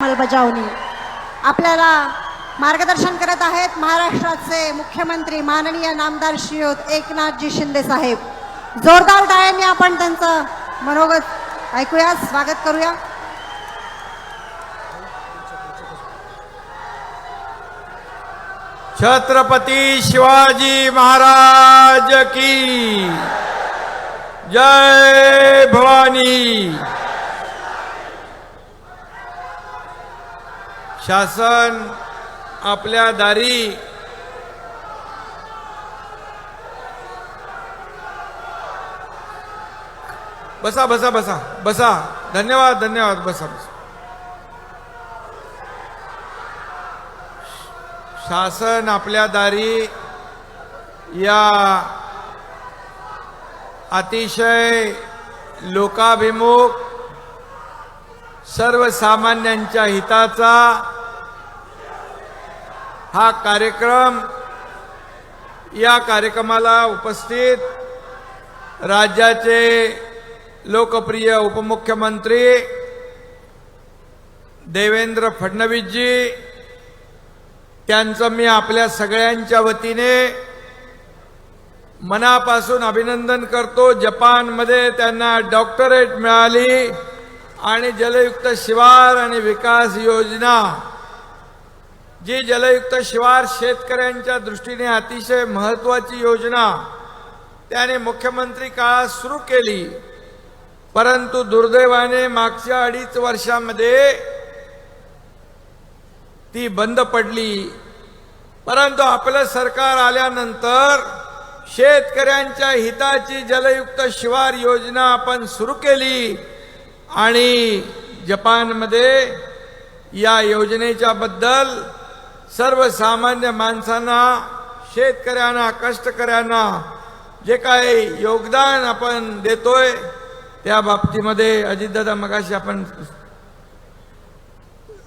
अंमलबजावणी आपल्याला मार्गदर्शन करत आहेत महाराष्ट्राचे मुख्यमंत्री माननीय नामदार श्रीयुत एकनाथजी शिंदे साहेब. जोरदार टाळ्यांनी आपण त्यांचं मनोगत ऐकूया स्वागत करूया. छत्रपती शिवाजी महाराज की जय भवानी. शासन आपल्या दारी बसा बसा बसा बसा. धन्यवाद धन्यवाद. बसा बसा. शासन आपल्या दारी या अतिशय लोकाभिमुख सर्वसामान्यांच्या हिताचा हा कार्यक्रम या कार्यक्रमाला उपस्थित राज्याचे लोकप्रिय उपमुख्यमंत्री देवेंद्र फडणवीसजी त्यांचं मी आपल्या सगळ्यांच्या वतीने मनापासून अभिनंदन करतो. जपानमध्ये त्यांना डॉक्टरेट मिळाली. आणि जलयुक्त शिवार आणि विकास योजना. जी जलयुक्त शिवार शेतकऱ्यांच्या दृष्टीने अतिशय महत्वाची योजना. त्याने मुख्यमंत्री काळात सुरू केली. परंतु दुर्दैवाने मागच्या अडीच वर्षामध्ये ती बंद पडली. परंतु आपलं सरकार आल्यानंतर शेतकऱ्यांच्या हिताची जलयुक्त शिवार योजना आपण सुरू केली. आणि जपानमध्ये या योजनेच्या बद्दल सर्वसामान्य माणसांना शेतकऱ्यांना कष्टकऱ्यांना जे काही योगदान आपण देतोय त्या बाबतीमध्ये अजितदादा मगाशी आपण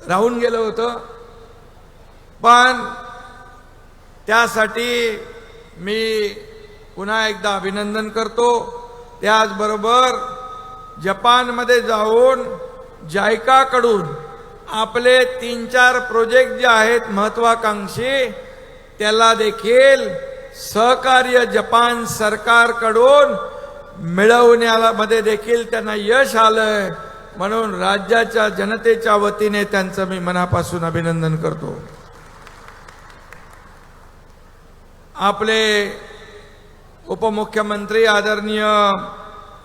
राहून गेलो होतं. पण त्यासाठी मी पुन्हा एकदा अभिनंदन करतो. त्याचबरोबर जपानमध्ये जाऊन जायकाकडून आपले तीन चार प्रोजेक्ट जे आहेत महत्वाकांक्षी त्याला देखील सहकार्य जपान सरकारकडून मिळवण्याला मध्ये देखील त्यांना यश आलंय. म्हणून राज्याच्या जनतेच्या वतीने त्यांचं मी मनापासून अभिनंदन करतो. आपले उपमुख्यमंत्री आदरणीय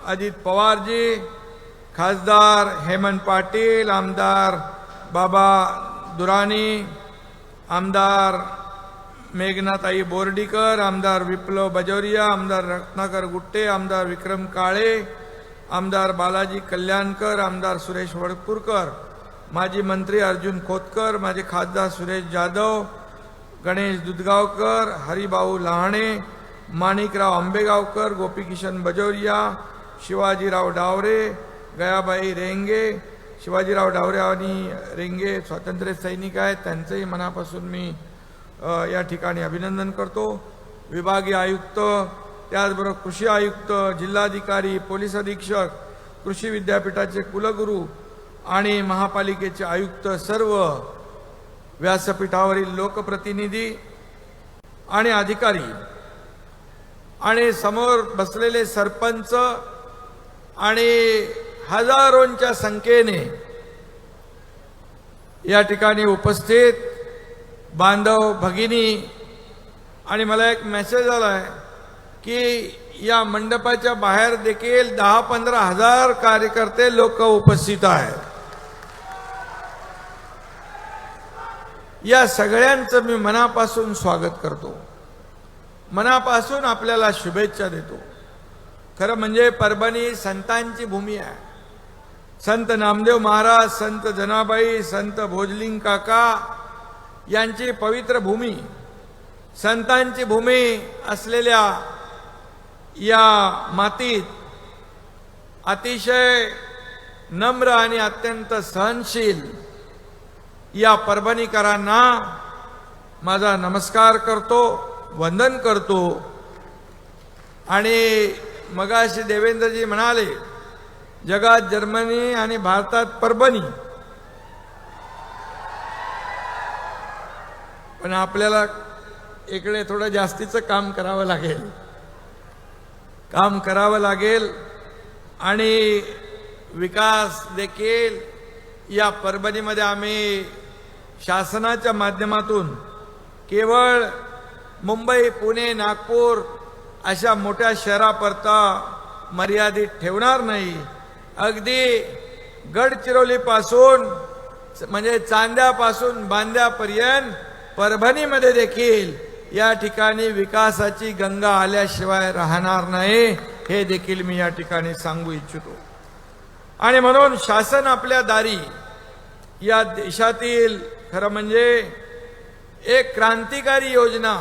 अजित पवारजी खासदार हेमंत पाटील आमदार बाबा दुराणी आमदार मेघनाताई बोर्डीकर आमदार विप्लव बजोरिया आमदार रत्नाकर गुट्टे आमदार विक्रम काळे आमदार बालाजी कल्याणकर आमदार सुरेश वडपूरकर माजी मंत्री अर्जुन खोतकर माझे खासदार सुरेश जाधव गणेश दुधगावकर हरिभाऊ लहाणे माणिकराव आंबेगावकर गोपीकिशन बजोरिया शिवाजीराव डावरे गयाबाई रेंगे शिवाजीराव डावरे आणि रेंगे स्वातंत्र्य सैनिक आहेत. त्यांचंही मनापासून मी या ठिकाणी अभिनंदन करतो. विभागीय आयुक्त त्याचबरोबर कृषी आयुक्त जिल्हाधिकारी पोलीस अधीक्षक कृषी विद्यापीठाचे कुलगुरू आणि महापालिकेचे आयुक्त सर्व व्यासपीठावरील लोकप्रतिनिधी आणि अधिकारी आणि समोर बसलेले सरपंच आणि हजारोंच्या संख्येने या ठिकाणी उपस्थित बांधव भगिनी. आणि मला एक मेसेज आलाय की या मंडपाच्या बाहेर देखील दहा पंधरा हजार कार्यकर्ते लोक उपस्थित आहेत. या सगळ्यांचं मी मनापासून स्वागत करतो. मनापासून आपल्याला शुभेच्छा देतो. खरं म्हणजे परभणी संतांची भूमी आहे. संत नामदेव महाराज संत जनाबाई संत भोजलिंग काका यांची पवित्र भूमी संतांची भूमी असलेल्या या मातीत अतिशय नम्र आणि अत्यंत सहनशील या परभणीकरांना माझा नमस्कार करतो वंदन करतो आणि मगाशी देवेंद्रजी म्हणाले जगात जर्मनी आणि भारतात परभणी. पण आपल्याला इकडे थोडं जास्तीचं काम करावं लागेल. काम करावं लागेल आणि विकास देखील या परभणीमध्ये आम्ही शासनाच्या माध्यमातून केवळ मुंबई पुणे नागपूर अशा मोठ्या शहराकरता मर्यादित ठेवणार नाही. अगदी गडचिरोलीपासून म्हणजे चांद्यापासून बांद्यापर्यंत परभणीमध्ये देखील या ठिकाणी विकासाची गंगा आल्याशिवाय राहणार नाही हे देखील मी या ठिकाणी सांगू इच्छितो. आणि म्हणून शासन आपल्या दारी या देशातील खरं म्हणजे एक क्रांतिकारी योजना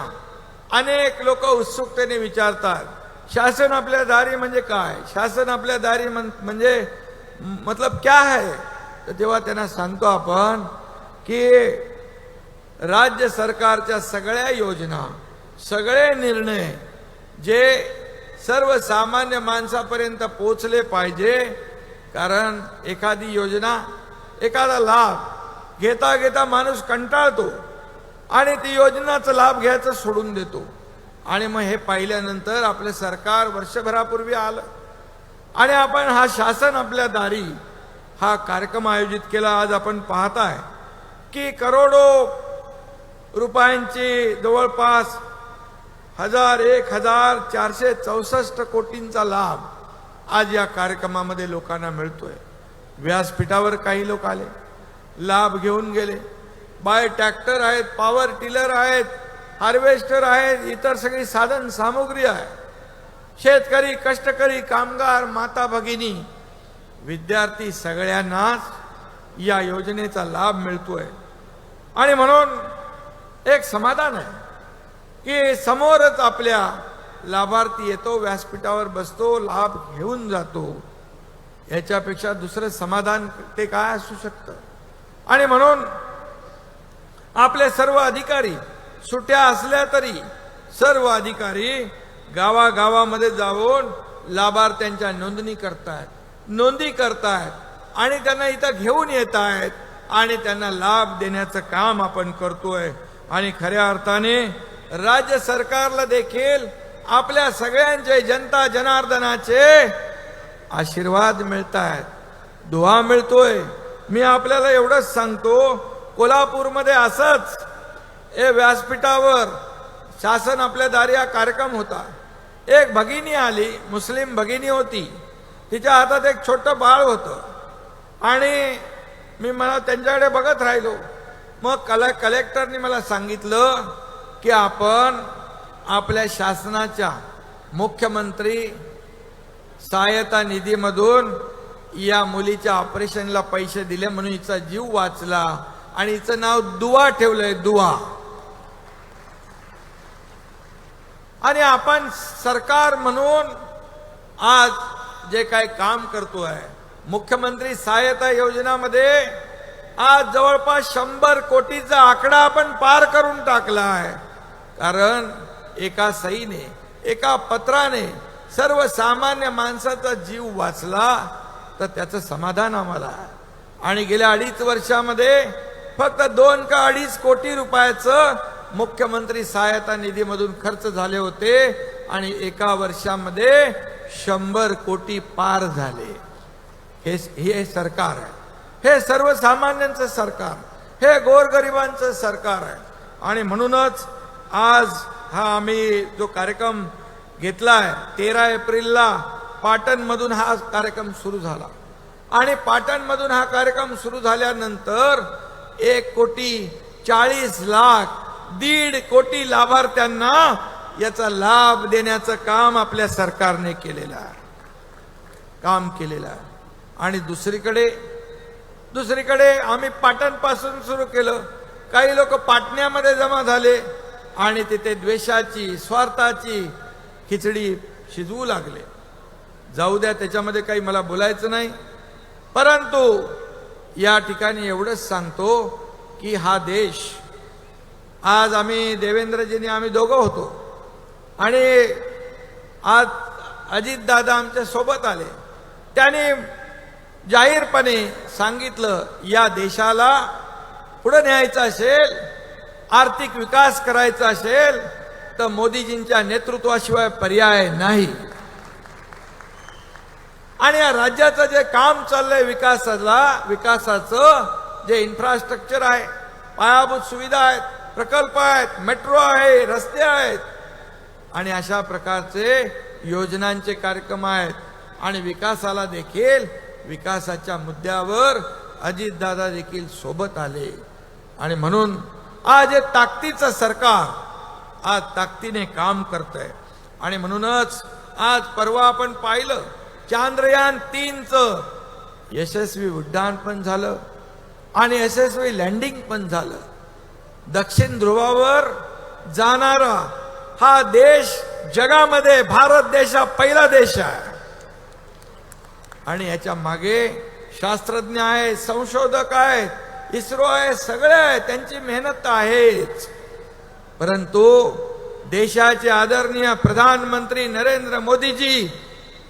अनेक लोक उत्सुकतेने विचारतात शासन आपल्या दारी म्हणजे काय? शासन आपल्या दारी म्हण- म्हणजे मतलब क्या है? तर तेव्हा त्यांना सांगतो आपण की राज्य सरकारच्या सगळ्या योजना सगळे निर्णय जे सर्वसामान्य माणसापर्यंत पोचले पाहिजे कारण एखादी योजना एखादा लाभ घेता घेता माणूस कंटाळतो. आणि ती योजनाचा लाभ घ्यायचं सोडून देतो. आणि मग हे पाहिल्यानंतर आपलं सरकार वर्षभरापूर्वी आलं. आणि आपण हा शासन आपल्या दारी हा कार्यक्रम आयोजित केला आज आपण पाहताय की करोडो रुपयांची जवळपास हजार एक हजार चारशे चौसष्ट कोटींचा लाभ आज या कार्यक्रमामध्ये लोकांना मिळतोय. व्यासपीठावर काही लोक आले लाभ घेऊन गेले. बाय ट्रॅक्टर आहेत पॉवर टिलर आहेत हार्वेस्टर आहेत इतर सगळी साधन सामुग्री आहे. शेतकरी कष्टकरी कामगार माता भगिनी विद्यार्थी सगळ्यांनाच या योजनेचा लाभ मिळतोय. आणि म्हणून एक समाधान आहे की समोरच आपल्या लाभार्थी येतो व्यासपीठावर बसतो लाभ घेऊन जातो. याच्यापेक्षा दुसरं समाधान ते काय असू शकतं? आणि म्हणून आपले सर्व अधिकारी सुट्या असल्या तरी सर्व अधिकारी गावागावामध्ये जाऊन लाभार्थ्यांच्या नोंदणी करतायत. नोंदी करतायत आणि त्यांना इथं घेऊन येत आहेत आणि त्यांना लाभ देण्याचं काम आपण करतोय. आणि खऱ्या अर्थाने राज्य सरकारला देखील आपल्या सगळ्यांचे जनता जनार्दनाचे आशीर्वाद मिळत आहेत दुवा मिळतोय. मी आपल्याला एवढंच सांगतो कोल्हापूरमध्ये असंच. हे व्यासपीठावर शासन आपल्या दारी हा कार्यक्रम होता. एक भगिनी आली मुस्लिम भगिनी होती. तिच्या हातात एक छोटं बाळ होतं. आणि मी मला त्यांच्याकडे बघत राहिलो. मग कला कलेक्टरनी मला सांगितलं की आपण आपल्या शासनाच्या मुख्यमंत्री सहायता निधीमधून या मुलीच्या ऑपरेशनला पैसे दिले म्हणून हिचा जीव वाचला. आणि हिचं नाव दुवा ठेवलंय दुवा. आणि आपण सरकार म्हणून आज जे काय काम करतोय मुख्यमंत्री सहायता योजनामध्ये आज जवळपास शंभर कोटीचा आकडा आपण पार करून टाकला आहे कारण एका सईने एका पत्राने सर्वसामान्य माणसाचा जीव वाचला तर त्याचं समाधान आम्हाला. आणि गेल्या अडीच वर्षामध्ये फक्त दोन का अडीच कोटी रुपयाचं मुख्यमंत्री सहायता निधीमधून खर्च झाले होते आणि एका वर्षामध्ये शंभर कोटी पार झाले. हे हे सरकार आहे. हे सर्वसामान्यांचं सरकार हे गोरगरिबांचं सरकार आहे. आणि म्हणूनच आज हा आम्ही जो कार्यक्रम घेतला आहे तेरा एप्रिलला पाटणमधून हा कार्यक्रम सुरू झाला. आणि पाटणमधून हा कार्यक्रम सुरू झाल्यानंतर एक कोटी चाळीस लाख दीड कोटी लाभार्थ्यांना याचा लाभ देण्याचं काम आपल्या सरकारने केलेलं आहे. काम केलेलं आहे. आणि दुसरीकडे दुसरीकडे आम्ही पाटणपासून सुरू केलं. काही लोक पाटण्यामध्ये जमा झाले आणि तिथे द्वेषाची स्वार्थाची खिचडी शिजवू लागले. जाऊ द्या त्याच्यामध्ये काही मला बोलायचं नाही. परंतु या ठिकाणी एवढंच सांगतो की हा देश आज आम्ही देवेंद्रजींनी आम्ही दोघं होतो. आणि आज अजितदादा आमच्यासोबत आले. त्याने जाहीरपणे सांगितलं या देशाला पुढं न्यायचं असेल आर्थिक विकास करायचा असेल तर मोदीजींच्या नेतृत्वाशिवाय पर्याय नाही. आणि या राज्याचं जे काम चाललंय विकासाला विकासाचं जे इन्फ्रास्ट्रक्चर आहे पायाभूत सुविधा आहेत प्रकल्प आहेत मेट्रो आहे रस्ते आहेत आणि अशा प्रकारचे योजनांचे कार्यक्रम आहेत. आणि विकासाला देखील विकासाच्या मुद्द्यावर अजितदादा देखील सोबत आले. आणि म्हणून आज हे ताकदीचं सरकार आज ताकदीने काम करतंय. आणि म्हणूनच आज परवा आपण पाहिलं चांद्रयान तीनचं. यशस्वी उड्डाण पण झालं आणि यशस्वी लँडिंग पण झालं. दक्षिण ध्रुवावर जाणारा हा देश जगामध्ये भारत देश हा पहिला देश आहे. आणि याच्या मागे शास्त्रज्ञ आहेत संशोधक आहेत इस्रो आहे सगळे आहेत त्यांची मेहनत आहेच. परंतु देशाचे आदरणीय प्रधानमंत्री नरेंद्र मोदीजी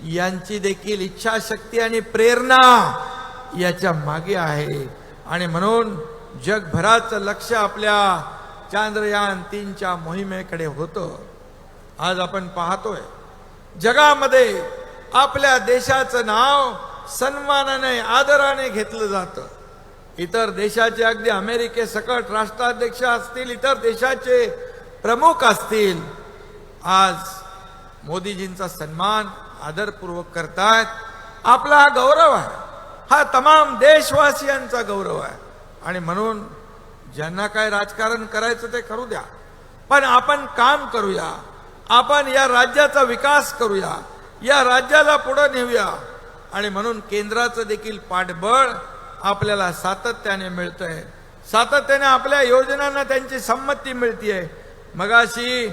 यांची देखील इच्छाशक्ती आणि प्रेरणा याच्या मागे आहे. आणि म्हणून जगभराचं लक्ष आपल्या चांद्रयान तीनच्या मोहिमेकडे होतं. आज आपण पाहतोय जगामध्ये आपल्या देशाचं नाव सन्मानाने आदराने घेतलं जातं. इतर देशाचे अगदी अमेरिकेसकट राष्ट्राध्यक्ष असतील इतर देशाचे प्रमुख असतील. आज मोदीजींचा सन्मान आदरपूर्वक करतायत. आपला हा गौरव आहे. हा तमाम देशवासियांचा गौरव आहे. आणि म्हणून ज्यांना काय राजकारण करायचं ते करू द्या. पण आपण काम करूया. आपण या राज्याचा विकास करूया. या राज्याला पुढे नेऊया. आणि म्हणून केंद्राचं देखील पाठबळ आपल्याला सातत्याने मिळतंय. सातत्याने आपल्या योजनांना त्यांची संमती मिळतीये. मगाशी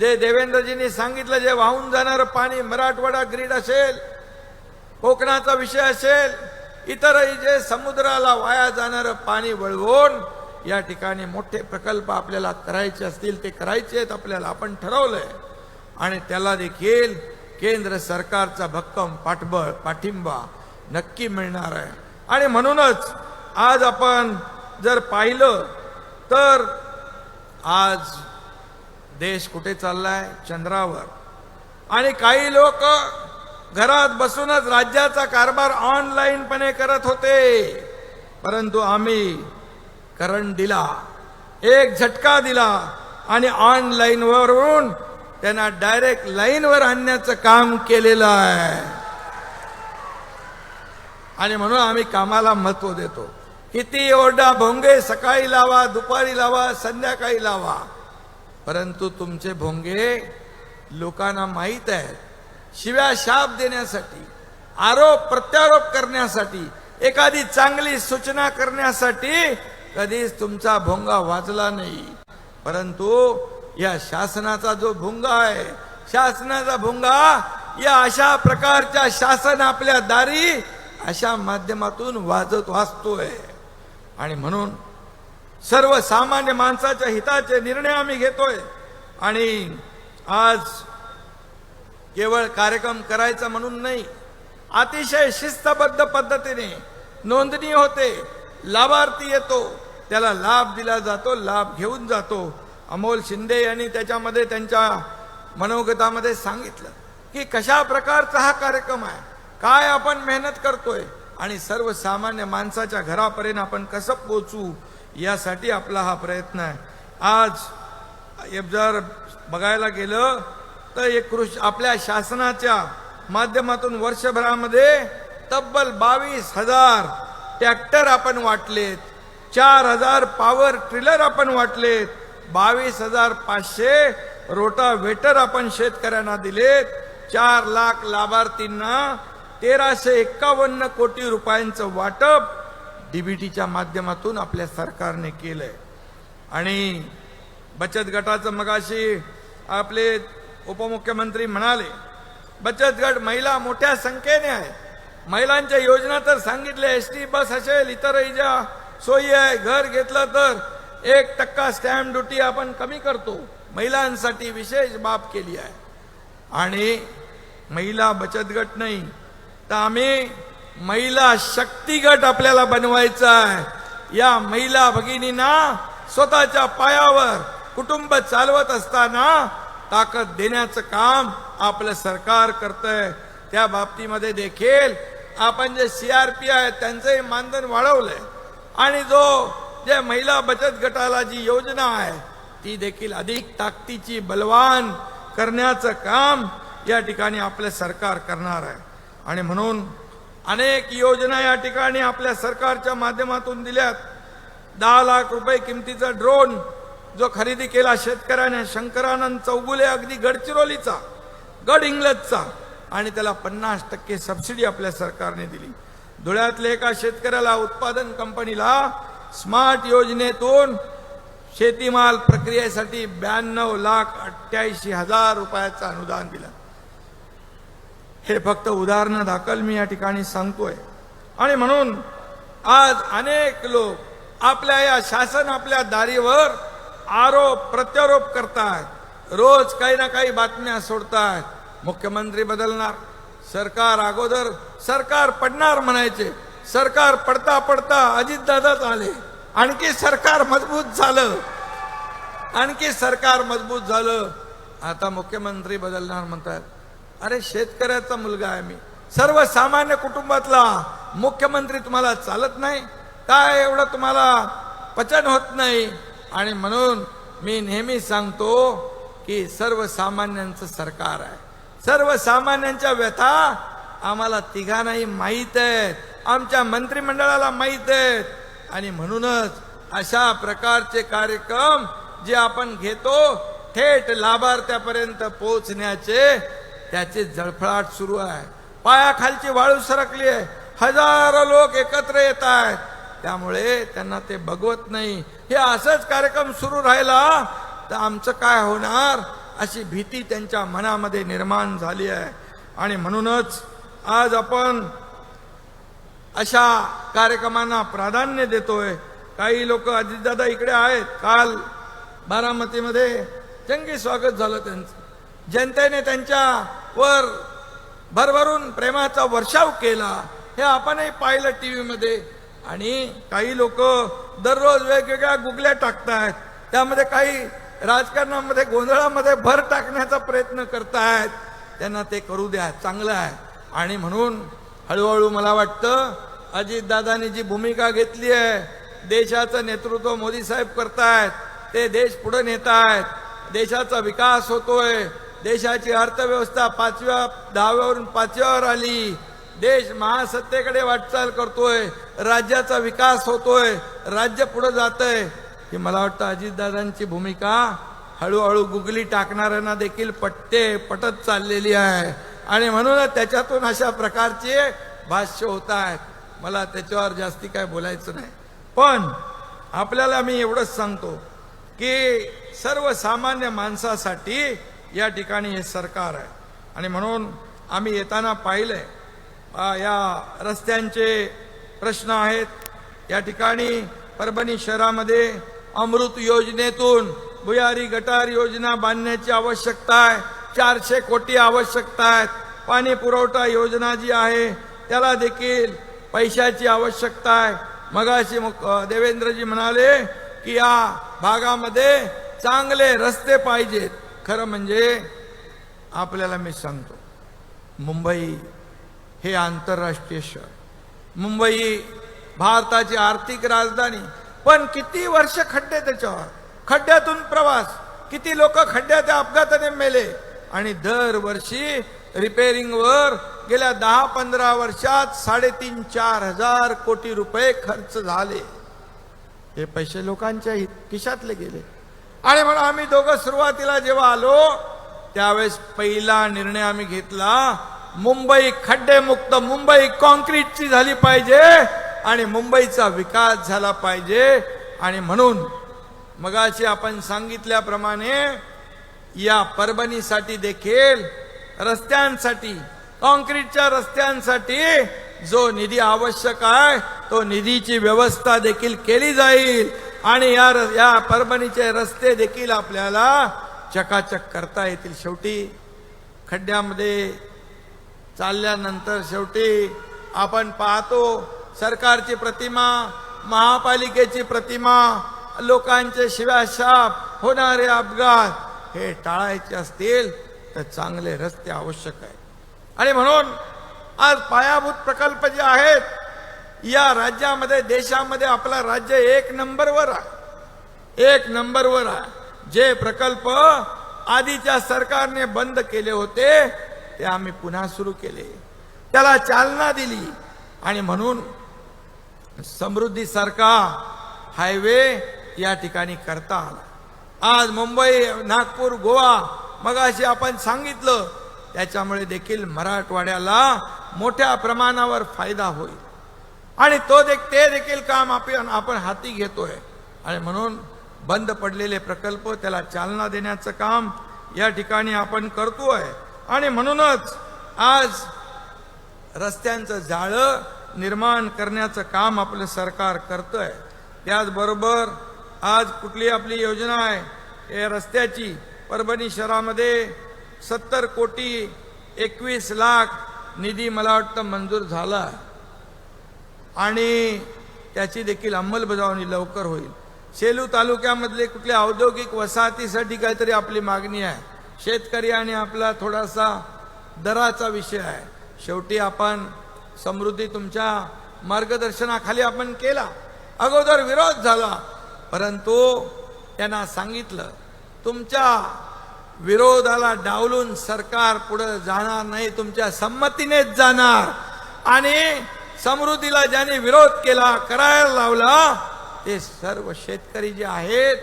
जे देवेंद्रजींनी सांगितलं जे वाहून जाणारं पाणी मराठवाडा ग्रीड असेल कोकणाचा विषय असेल इतरही जे समुद्राला वाया जाणारं पाणी वळवून या ठिकाणी मोठे प्रकल्प आपल्याला करायचे असतील ते करायचे आहेत आपल्याला आपण ठरवलंय. आणि त्याला देखील केंद्र सरकारचा भक्कम पाठबळ पाठिंबा नक्की मिळणार आहे. आणि म्हणूनच आज आपण जर पाहिलं तर आज देश कुठे चाललाय? चंद्रावर. आणि काही लोक घरात बसूनच राज्याचा कारभार ऑनलाईनपणे करत होते. परंतु आम्ही करंट दिला एक झटका दिला आणि ऑनलाईन वरून त्यांना डायरेक्ट लाईनवर आणण्याचं काम केलेलं आहे. आणि म्हणून आम्ही कामाला महत्त्व देतो. किती ओरडा भोंगे सकाळी लावा दुपारी लावा संध्याकाळी लावा. परंतु तुमचे भोंगे लोकांना माहीत आहेत. शिव्या शाप देण्यासाठी आरोप प्रत्यारोप करण्यासाठी एखादी चांगली सूचना करण्यासाठी कधीच तुमचा भोंगा वाजला नाही. परंतु या शासनाचा जो भोंगा आहे शासनाचा भोंगा या अशा प्रकारच्या शासन आपल्या दारी अशा माध्यमातून वाजत वाचतोय आणि म्हणून सर्वसामान्य माणसाच्या हिताचे निर्णय आम्ही घेतोय. आणि आज केवळ कार्यक्रम करायचा म्हणून नाही अतिशय शिस्तबद्ध पद्धतीने नोंदणी होते. लाभार्थी येतो त्याला लाभ दिला जातो लाभ घेऊन जातो. अमोल शिंदे यांनी त्याच्यामध्ये त्यांच्या मनोगतामध्ये सांगितलं की कशा प्रकारचा हा कार्यक्रम आहे काय आपण मेहनत करतोय आणि सर्वसामान्य माणसाच्या घरापर्यंत आपण कसं पोचू यासाठी आपला हा प्रयत्न आहे. आज जर बघायला गेलं तर एक कृषी आपल्या शासनाच्या माध्यमातून वर्षभरामध्ये तब्बल बावीस हजार ट्रॅक्टर आपण वाटलेत चार हजार पॉवर ट्रिलर आपण वाटलेत बावीस हजार पाचशे रोटावेटर आपण शेतकऱ्यांना दिलेत चार लाख लाभार्थींना तेराशे एक्कावन्न कोटी रुपयांचं वाटप डीबीटीच्या माध्यमातून आपल्या सरकारने केलंय. आणि बचत गटाचं मगाशी आपले उपमुख्यमंत्री म्हणाले बचत गट महिला मोठ्या संख्येने आहे. महिलांच्या योजना तर सांगितल्या एस टी बस असेल इतरही ज्या सोयी आहे घर घेतलं तर एक टक्का स्टॅम्प ड्युटी आपण कमी करतो. महिलांसाठी विशेष बाब केली आहे. आणि महिला बचत गट नाही तर आम्ही महिला शक्ती गट आपल्याला बनवायचा आहे. या महिला भगिनींना स्वतःच्या पायावर कुटुंब चालवत असताना ताकद देण्याचं काम आपलं सरकार करतंय. त्या बाबतीमध्ये देखील आपण जे सीआरपी आहे त्यांचंही मानधन वाढवलंय. आणि जो जे महिला बचत गटाला जी योजना आहे ती देखील अधिक ताकदीची बलवान करण्याचं काम या ठिकाणी आपलं सरकार करणार आहे. आणि म्हणून अनेक योजना या ठिकाणी आपल्या सरकारच्या माध्यमातून दिल्यात. दहा लाख रुपये किमतीचा ड्रोन जो खरेदी केला शेतकऱ्याने शंकरानंद चौगुले अगदी गडचिरोलीचा गड इंग्लजचा आणि त्याला पन्नास टक्के सबसिडी आपल्या सरकारने दिली. धुळ्यातल्या एका शेतकऱ्याला उत्पादन कंपनीला स्मार्ट योजनेतून शेतीमाल प्रक्रियेसाठी ब्याण्णव लाख अठ्ठ्याऐंशी हजार रुपयाचं अनुदान दिलं. हे फक्त उदाहरणं दाखल मी या ठिकाणी सांगतोय. आणि म्हणून आज अनेक लोक आपल्या या शासन आपल्या दारीवर आरोप प्रत्यारोप करतात रोज काही ना काही बातम्या सोडतात मुख्यमंत्री बदलणार सरकार अगोदर सरकार पडणार म्हणायचे. सरकार पडता पडता अजितदादाच आले. आणखी सरकार मजबूत झालं. आणखी सरकार मजबूत झालं. आता मुख्यमंत्री बदलणार म्हणतात. अरे शेतकऱ्याचा मुलगा आहे मी. सर्वसामान्य कुटुंबातला मुख्यमंत्री तुम्हाला चालत नाही. काय एवढं तुम्हाला पचन होत नाही? आणि म्हणून मी नेहमी सांगतो की सर्वसामान्यांचं सरकार आहे. सर्वसामान्यांच्या व्यथा आम्हाला तिघांनाही माहीत आहेत. आमच्या मंत्रिमंडळाला माहीत आहेत. आणि म्हणूनच अशा प्रकारचे कार्यक्रम जे आपण घेतो थेट लाभार्थ्यापर्यंत पोहोचण्याचे त्याचे जळफळाट सुरू आहे. पायाखालची वाळू सरकली आहे. हजारो लोक एकत्र येत आहेत. त्यामुळे त्यांना ते बघवत नाही. हे असंच कार्यक्रम सुरू राहिला तर आमचं काय होणार? अशी भीती त्यांच्या मनामध्ये निर्माण झाली आहे. आणि म्हणूनच आज आपण अशा कार्यक्रमांना प्राधान्य देतोय. काही लोक अजितदादा इकडे आहेत. काल बारामतीमध्ये. जंगी स्वागत झालं त्यांचं. जनतेने त्यांच्या वर भरभरून प्रेमाचा वर्षाव केला. हे आपणही पाहिलं टी व्हीमध्ये आणि काही लोक दररोज वेगवेगळ्या गुगल्या टाकतायत. त्यामध्ये काही राजकारणामध्ये गोंधळामध्ये भर टाकण्याचा प्रयत्न करतायत. त्यांना ते करू द्या चांगलं आहे. आणि म्हणून हळूहळू मला वाटतं अजितदादांनी जी भूमिका घेतली आहे देशाचं नेतृत्व मोदी साहेब करतायत ते देश पुढे नेत आहेत देशाचा विकास होतोय. देशाची अर्थव्यवस्था पाचव्या दहाव्यावरून पाचव्यावर आली देश महासत्तेकडे वाटचाल करतोय. राज्याचा विकास होतोय. राज्य पुढे आहे की मला वाटतं अजितदादांची भूमिका हळूहळू गुगली टाकणाऱ्यांना देखील पटते पटत चाललेली आहे. आणि म्हणूनच त्याच्यातून अशा प्रकारचे भाष्य होत आहेत मला त्याच्यावर जास्ती काय बोलायचं नाही. पण आपल्याला मी एवढंच सांगतो की सर्वसामान्य माणसासाठी या ठिकाणी हे सरकार आहे. आणि म्हणून आम्ही येताना पाहिलंय या रस्त्यांचे प्रश्न आहेत. या ठिकाणी परभणी शहरामध्ये अमृत योजनेतून भुयारी गटार योजना बांधण्याची आवश्यकता आहे. चारशे कोटी आवश्यकता आहेत. पाणी पुरवठा योजना जी आहे त्याला देखील पैशाची आवश्यकता आहे. मगाशी देवेंद्रजी म्हणाले की या भागामध्ये चांगले रस्ते पाहिजेत. खरं म्हणजे आपल्याला मी सांगतो मुंबई हे आंतरराष्ट्रीय शहर. मुंबई भारताची आर्थिक राजधानी पण किती वर्ष खड्डे त्याच्यावर? खड्ड्यातून प्रवास किती लोक खड्ड्यात अपघाताने मेले? आणि दरवर्षी रिपेरिंगवर गेल्या दहा पंधरा वर्षात साडेतीन चार हजार कोटी रुपये खर्च झाले. हे पैसे लोकांच्या हित- खिशातले गेले. आणि म्हणून आम्ही दोघं सुरुवातीला जेव्हा आलो त्यावेळेस पहिला निर्णय आम्ही घेतला मुंबई खड्डेमुक्त मुंबई कॉन्क्रीटची झाली पाहिजे आणि मुंबईचा विकास झाला पाहिजे. आणि म्हणून मगाशी आपण सांगितल्याप्रमाणे या परभणीसाठी देखील रस्त्यांसाठी कॉन्क्रीटच्या रस्त्यांसाठी जो निधी आवश्यक आहे तो निधीची व्यवस्था देखील केली जाईल. आणि या या परभणीचे रस्ते देखील आपल्याला चकाचक करता येतील शेवटी. खड्ड्यामध्ये चालल्यानंतर शेवटी आपण पाहतो सरकारची प्रतिमा महापालिकेची प्रतिमा लोकांचे शिव्याशाप होणारे अपघात हे टाळायचे असतील तर चांगले रस्ते आवश्यक आहे आणि म्हणून आज पायाभूत प्रकल्प जे आहेत या राज्यामध्ये देशामध्ये आपला राज्य एक नंबरवर आहे. एक नंबरवर आहे. जे प्रकल्प आधीच्या सरकारने बंद केले होते ते आम्ही पुन्हा सुरू केले. त्याला चालना दिली आणि म्हणून समृद्धी सारखा हायवे या ठिकाणी करता आला. आज मुंबई नागपूर गोवा मगाशी आपण सांगितलं त्याच्यामुळे देखील मराठवाड्याला मोठ्या प्रमाणावर फायदा होईल. आणि तो देख ते देखील काम आपण आपण हाती घेतोय. आणि म्हणून बंद पडलेले प्रकल्प त्याला चालना देण्याचं काम या ठिकाणी आपण करतोय. आणि म्हणूनच आज रस्त्यांचं जाळं निर्माण करण्याचं काम आपलं सरकार करतंय. त्याचबरोबर आज कुठली आपली योजना आहे? या रस्त्याची परभणी शहरामध्ये सत्तर कोटी एकवीस लाख निधी मला वाटतं मंजूर झाला आहे. आणि त्याची देखील अंमलबजावणी लवकर होईल. सेलू तालुक्यामधले कुठल्या औद्योगिक वसाहतीसाठी काहीतरी आपली मागणी आहे. शेतकरी आणि आपला थोडासा दराचा विषय आहे. शेवटी आपण समृद्धी तुमच्या मार्गदर्शनाखाली आपण केला. अगोदर विरोध झाला. परंतु त्यांना सांगितलं तुमच्या विरोधाला डावलून सरकार पुढे जाणार नाही तुमच्या संमतीनेच जाणार. आणि समृद्धीला ज्याने विरोध केला करायला लावला ते सर्व शेतकरी जे आहेत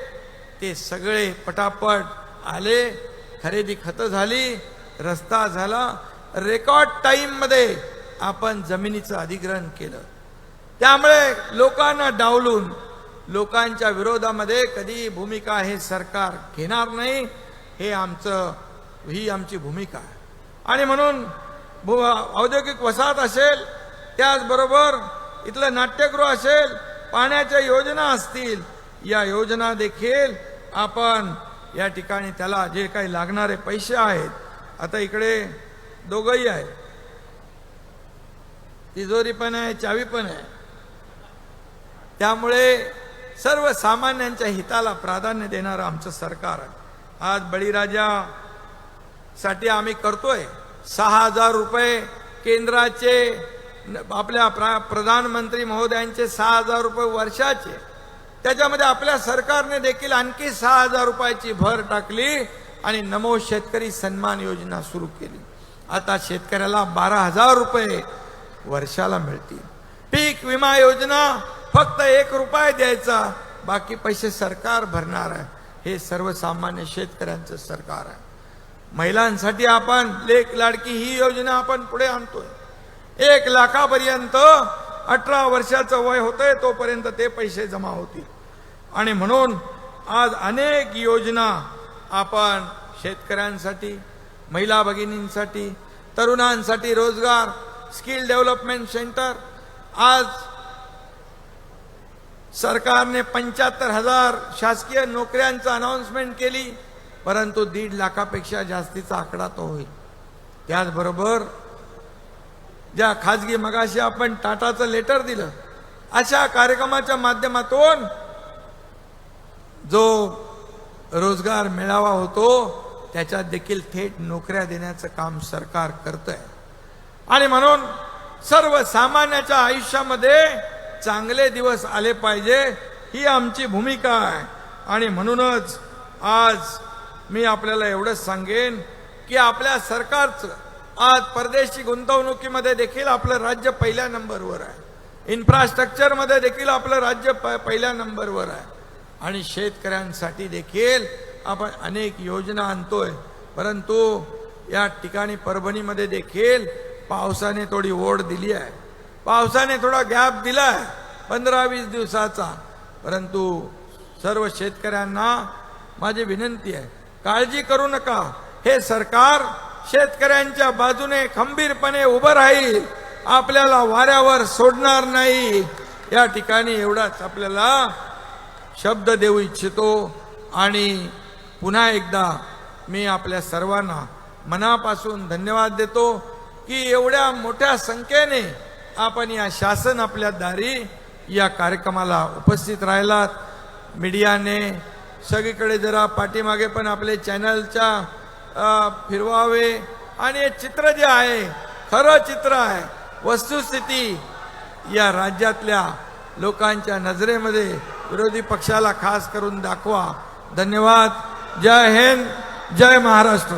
ते सगळे पटापट आले खरेदी खतं झाली रस्ता झाला. रेकॉर्ड टाइममध्ये आपण जमिनीचं अधिग्रहण केलं. त्यामुळे लोकांना डावलून लोकांच्या विरोधामध्ये कधी भूमिका हे सरकार घेणार नाही हे आमचं ही आमची भूमिका आहे. आणि म्हणून भू औद्योगिक वसाहत असेल त्याचबरोबर इथलं नाट्यगृह असेल पाण्याच्या योजना असतील या योजना देखील आपण या ठिकाणी त्याला जे काही लागणारे पैसे आहेत आता इकडे दोघंही आहे तिजोरी पण आहे चावी पण आहे. त्यामुळे सर्वसामान्यांच्या हिताला प्राधान्य देणारं आमचं सरकार आहे. आज बळीराजा साठी आम्ही करतोय. सहा हजार रुपये केंद्राचे आपल्या प्रा- प्रधानमंत्री महोदयांचे सहा हजार रुपये वर्षाचे. त्याच्यामध्ये आपल्या सरकारने देखील आणखी सहा हजार रुपयाची भर टाकली आणि नमो शेतकरी सन्मान योजना सुरू केली. आता शेतकऱ्याला बारा हजार रुपये वर्षाला मिळतील. पीक विमा योजना फक्त एक रुपये द्यायचा बाकी पैसे सरकार भरणार आहे. हे सर्वसामान्य शेतकऱ्यांचं सरकार आहे. महिलांसाठी आपण लेख लाडकी ही योजना आपण पुढे आणतोय. एक लाखापर्यंत अठरा वर्षाचं वय होतंय तोपर्यंत ते पैसे जमा होतील. आणि म्हणून आज अनेक योजना आपण शेतकऱ्यांसाठी महिला भगिनींसाठी तरुणांसाठी रोजगार स्किल डेव्हलपमेंट सेंटर आज सरकारने पंच्याहत्तर हजार शासकीय नोकऱ्यांचं अनाऊन्समेंट केली परंतु दीड लाखापेक्षा जास्तीचा आकडा तो होईल. त्याचबरोबर ज्या खाजगी मगाशी आपण टाटाचं लेटर दिलं अशा कार्यक्रमाच्या माध्यमातून जो रोजगार मेळावा होतो त्याच्यात देखील थेट नोकऱ्या देण्याचं काम सरकार करत आहे आणि म्हणून सर्वसामान्याच्या आयुष्यामध्ये चांगले दिवस आले पाहिजे ही आमची भूमिका आहे. आणि म्हणूनच आज मी आपल्याला एवढंच सांगेन की आपल्या सरकारचं आज परदेशी गुंतवणुकीमध्ये देखील आपलं राज्य पहिल्या नंबरवर आहे. इन्फ्रास्ट्रक्चरमध्ये देखील आपलं राज्य प- पहिल्या नंबरवर आहे. आणि शेतकऱ्यांसाठी देखील आपण अनेक योजना आणतोय. परंतु या ठिकाणी परभणीमध्ये देखील पावसाने थोडी ओढ दिली आहे. पावसाने थोडा गॅप दिला आहे पंधरा वीस दिवसाचा. परंतु सर्व शेतकऱ्यांना माझी विनंती आहे काळजी करू नका. हे सरकार शेतकऱ्यांच्या बाजूने खंबीरपणे उभं राहील आपल्याला वाऱ्यावर सोडणार नाही. या ठिकाणी एवढाच आपल्याला शब्द देऊ इच्छितो आणि पुन्हा एकदा मी आपल्या सर्वांना मनापासून धन्यवाद देतो की एवढ्या मोठ्या संख्येने आपण या शासन आपल्या दारी या कार्यक्रमाला उपस्थित राहिलात. मीडियाने सगळीकडे जरा पाठीमागे पण आपले चॅनलच्या फिरवावे. आणि हे चित्र जे आहे खरं चित्र आहे वस्तुस्थिती या राज्यातल्या लोकांच्या नजरेमध्ये विरोधी पक्षाला खास करून दाखवा. धन्यवाद. जय हिंद. जय महाराष्ट्र.